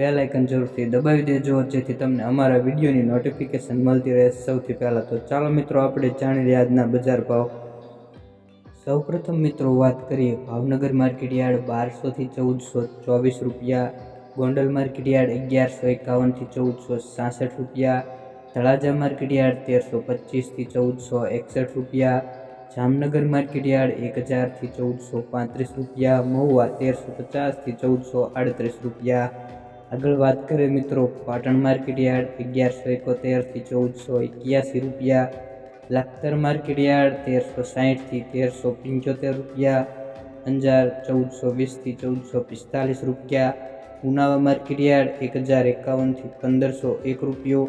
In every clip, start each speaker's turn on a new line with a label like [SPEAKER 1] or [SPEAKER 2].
[SPEAKER 1] Bell icon જરૂરથી દબાવી દેજો, જેથી તમને અમારા વિડીયોની નોટિફિકેશન મળતી રહે. સૌથી પહેલાં તો ચાલો મિત્રો, આપણે જાણી લઈએ આજના બજાર ભાવ. સૌપ્રથમ મિત્રો, વાત કરીએ ભાવનગર માર્કેટ યાર્ડ બારસોથી ચૌદસો ચોવીસ રૂપિયા, ગોંડલ માર્કેટ યાર્ડ અગિયારસો એકાવનથી ચૌદસો સાસઠ રૂપિયા, તળાજા માર્કેટ યાર્ડ તેરસો પચીસથી ચૌદસો એકસઠ રૂપિયા, જામનગર માર્કેટ યાર્ડ એક હજારથી ચૌદસો પાંત્રીસ રૂપિયા, મહુવા તેરસો પચાસથી ચૌદસો આડત્રીસ રૂપિયા આગળ વાત કરીએ મિત્રો, પાટણ માર્કેટ યાર્ડ અગિયારસો એકોતેરથી ચૌદસો એક્યાસી રૂપિયા. લાખતર માર્કેટ યાર્ડ તેરસો સાહીઠથી તેરસો પંચોતેર રૂપિયા. અંજાર ચૌદસો વીસથી ચૌદસો પિસ્તાલીસ રૂપિયા. ઉનાવા માર્કેટ યાર્ડ એક હજાર એકાવનથી પંદરસો એક રૂપિયો.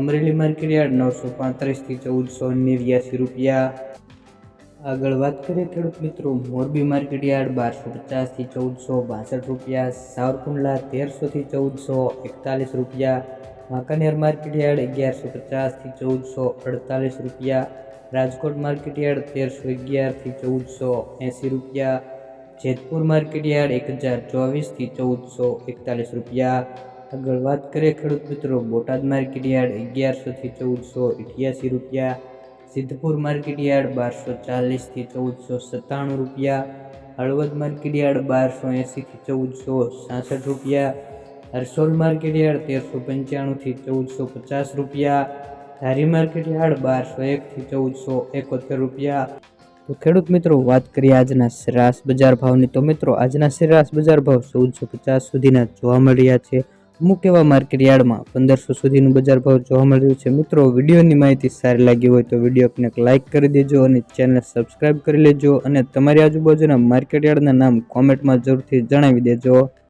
[SPEAKER 1] અમરેલી માર્કેટ યાર્ડ નવસો પાંત્રીસથી ચૌદસો નેવ્યાસી રૂપિયા. આગળ વાત કરીએ ખેડૂત મિત્રો, મોરબી માર્કેટ યાર્ડ બારસો પચાસથી ચૌદસો બાસઠ રૂપિયા, સાવરકુંડલા તેરસોથી ચૌદસો એકતાલીસ રૂપિયા, વાંકાનેર માર્કેટ યાર્ડ અગિયારસો પચાસથી ચૌદસો અડતાલીસ રૂપિયા, રાજકોટ માર્કેટ યાર્ડ તેરસો અગિયારથી ચૌદસો એંસી રૂપિયા, જેતપુર માર્કેટ યાર્ડ એક હજાર ચોવીસથી ચૌદસો એકતાલીસ રૂપિયા. આગળ વાત કરીએ ખેડૂત મિત્રો, બોટાદ માર્કેટ યાર્ડ અગિયારસોથી ચૌદસો અઠ્યાસી રૂપિયા સિદ્ધપુર માર્કેટ યાર્ડ બારસો ચાલીસથી ચૌદસો સત્તાણું રૂપિયા, હળવદ માર્કેટ યાર્ડ બારસો એંસીથી ચૌદસો સાસઠ રૂપિયા હરસોલ માર્કેટ યાર્ડ તેરસો પંચાણુંથી ચૌદસો પચાસ રૂપિયા, ધારી માર્કેટ યાર્ડ બારસો એકથી ચૌદસો એકોતેર રૂપિયા. તો ખેડૂત મિત્રો, વાત કરીએ આજના સરાસ બજાર ભાવની. તો મિત્રો, આજના સરાસ બજાર ભાવ ચૌદસો પચાસ સુધીના જોવા મળ્યા છે. અમુક એવા માર્કેટ યાર્ડમાં પંદરસો સુધીનું બજાર ભાવ જોવા મળી રહ્યું છે. મિત્રો, વિડીયોની માહિતી સારી લાગી હોય તો વિડીયોને લાઇક કરી દેજો અને ચેનલ સબસ્ક્રાઇબ કરી લેજો અને તમારી આજુબાજુના માર્કેટ યાર્ડના નામ કોમેન્ટમાં જરૂરથી જણાવી દેજો.